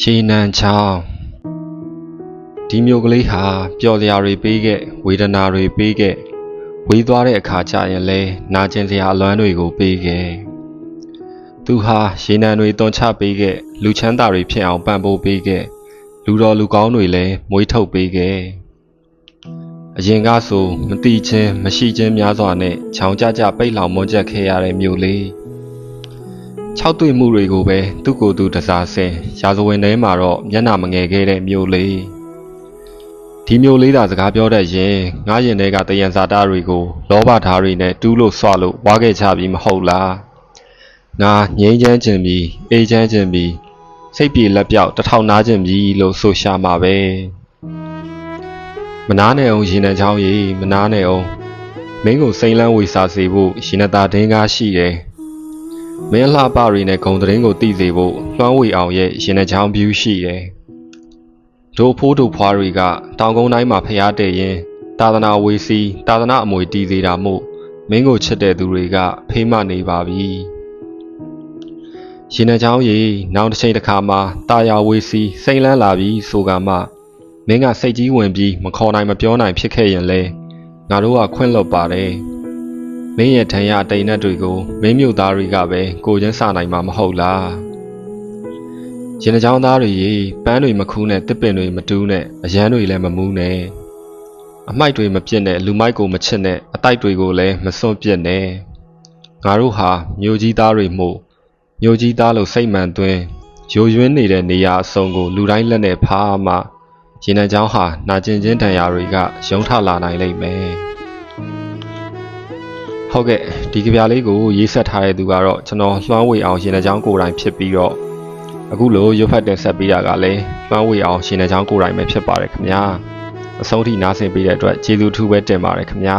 ရေနံချောင်းဒီမျိုးကလေးဟာပျော်စရာတွေပေးခဲ့ဝေဒနာတွေပေးခဲ့ဝေးသွားတဲ့အခါကျရင်လဲနာကျင်စရာအလွမ်းတွေကိုပေးခဲ့သူဟာရေနံတွေတွန်ချပေးခဲ့လူချမ်းသာတွေဖြစ်အောင်ပံ့ပိုးပေးခဲ့လူတော်လူကောင်းတွေလည်းမွေးထုတ်ပေးခဲ့အရင်ကဆိုမတိချင်းမရှိချင်းများစွာနဲ့ချောင်ကြကြပိတ်လောင်မွန်ကျက်ခဲ့ရတဲ့မြို့လေး ၆တွေ့မှုတွေကိုပဲသူ့ကိုယ်သူတစားဆင်ရာဇဝင်ထဲမှာတော့မျက်နှာမငယ်ခဲ့တဲ့မျိုးလေးဒီမျိုးလေးသာစကားပြောတတ်ရင်ငားရင်တွေကတယံဇာတာတွေကိုလောဘဓာတ်တွေနဲ့တူးလို့ဆွလို့ဝါခဲ့ချပြီးမဟုတ်လားငါငိမ့်ချမ်းခြင်းပြီးအေးချမ်းခြင်းပြီးစိတ်ပြေလက်ပြောက်တစ်ထောင်နာခြင်းပြီးလို့ဆိုရှာမှာပဲမနာနဲ့အောင်ရင်နှံချောင်းကြီးမနာနဲ့အောင်မင်းကိုစိမ့်လန်းဝေစာစေဖို့ရှင်နတာဒင်းကားရှိတယ် မင်းလှပရီနဲ့ဂုံသတင်းကိုသိစေဖို့လွှမ်းဝေအောင်ရဲ့ရင်နှချောင်းပြူးရှိတယ်။တို့ဖိုးတို့ဖွားတွေကတောင်ကုန်းတိုင်းမှာဖျားတဲ့ရင်တာသနာဝေစီတာသနာအမွေတီးစေတာမို့မင်းကိုချစ်တဲ့သူတွေကဖေးမနေပါပြီ။ရင်နှချောင်းရီနောက်တစ်ချိန်တစ်ခါမှာတာယာဝေစီစိမ့်လန်းလာပြီဆိုကမှမင်းကစိတ်ကြီးဝင်ပြီးမခေါ်နိုင်မပြောနိုင်ဖြစ်ခဲ့ရင်လဲငါတို့ကခွင့်လွတ်ပါတယ်။ မင်းရဲ့ထံရတိမ်နဲ့တွေကိုမင်းမြို့သားတွေကပဲကိုချင်းစနိုင်မှာမဟုတ်လားရင်နှချောင်းသားတွေရေပန်းတွေမခူးနဲ့တစ်ပင်တွေမတူးနဲ့အရန်တွေလည်းမမူးနဲ့အမိုက်တွေမပြစ်နဲ့လူမိုက်ကိုမချစ်နဲ့အတိုက်တွေကိုလည်းမစွန့်ပစ်နဲ့ငါတို့ဟာမြို့ကြီးသားတွေမို့မြို့ကြီးသားလို့စိတ်မှန်သွင်းယိုယွင်းနေတဲ့နေရာအစုံကိုလူတိုင်းလက်နဲ့ဖားမှရင်နှချောင်းဟာနာကျင်ခြင်းတန်ရာတွေကရုံထလာနိုင်လိမ့်မယ် ဟုတ်ကဲ့ဒီကြပြလေးကိုရေးဆက်ထားတဲ့သူကတော့ကျွန်တော်လွှမ်းဝေအောင်ရှင်တဲ့ချောင်းကိုယ်တိုင်ဖြစ်ပြီးတော့အခုလိုရုပ်ဖတ်တင်ဆက်ပေးတာကလည်းလွှမ်းဝေအောင်ရှင်တဲ့ချောင်းကိုယ်တိုင်ပဲဖြစ်ပါတယ်ခင်ဗျာအဆုံးထိနားဆင်ပေးတဲ့အတွက်ကျေးဇူးအထူးပဲတင်ပါတယ်ခင်ဗျာ